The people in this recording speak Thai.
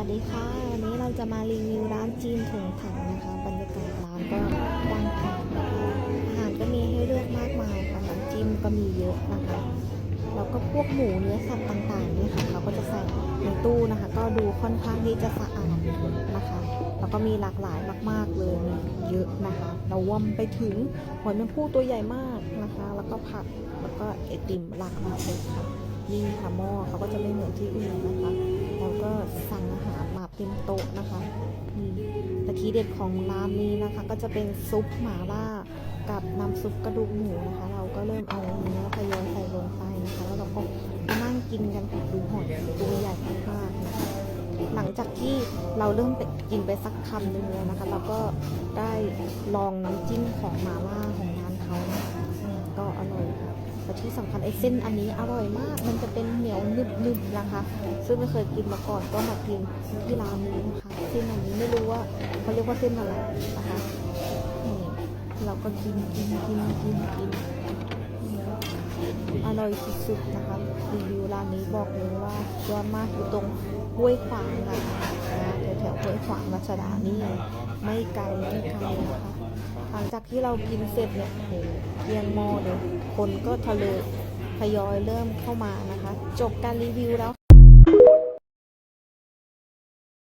วัสดีค่ะ วันนี้เราจะมารีวิวร้านจีนถุงถังนะคะ บรรยากาศร้านก็กว้างขวางนะคะอาหารก็มีให้เลือกมากมายค่ะน้ำจิ้มก็มีเยอะนะคะแล้วก็พวกหมูเนื้อสัตว์ต่างๆนี่ค่ะเขาก็จะใส่ในตู้นะคะ ก็ดูค่อนข้างที่จะสะอาดนะคะ แล้วก็มีหลากหลายมาก ๆเลยเยอะนะคะเราวมไปถึงหอยแมงภู่ตัวใหญ่มากนะคะ แล้วก็ผักแล้วก็ไอติมหลากหลายเลยค่ะนี่ค่ะหม้อเขาก็จะไม่เหมือนที่อื่นนะคะ สั่งอาหารมาเต็มโต๊ะนะคะนี่แต่ทีเด็ดของร้านนี้นะคะ ก็จะเป็นซุปหม่าล่ากับน้ำซุปกระดูกหมูนะคะ เราก็เริ่มเอาเนื้อทยอยใส่ลงไปนะคะแล้วเราก็มานั่งกินกันค่ะดูหอยตัวใหญ่มากนะคะหลังจากที่เราเริ่มไปกินไปสักคำหนึงแล้วนะคะ เราก็ได้ลองน้ำจิ้มของหม่าล่า ที่สำคัญไอ้เส้นอันนี้อร่อยมาก มันจะเป็นเหนียวนึบๆนะคะ ซึ่งไม่เคยกินมาก่อนก็มากินที่ร้านนี้นะคะเส้นอันนี้ไม่รู้ว่าเขาเรียกว่าเส้นอะไรนะคะนี่เราก็กินกินกินกินกินอร่อยสุดๆนะคะรีวิวร้านนี้บอกเลยว่ายอดมากอยู่ตรงห้วยขวางนะคะนะแถวๆห้วยขวางรัชดานี่ไม่ไกลไม่ไกลนะคะ จากที่เรากินเสร็จเนี่ยโหเพียงหม้อเลยคนก็ทะเลทยอยเริ่มเข้ามานะคะ จบการรีวิวแล้ว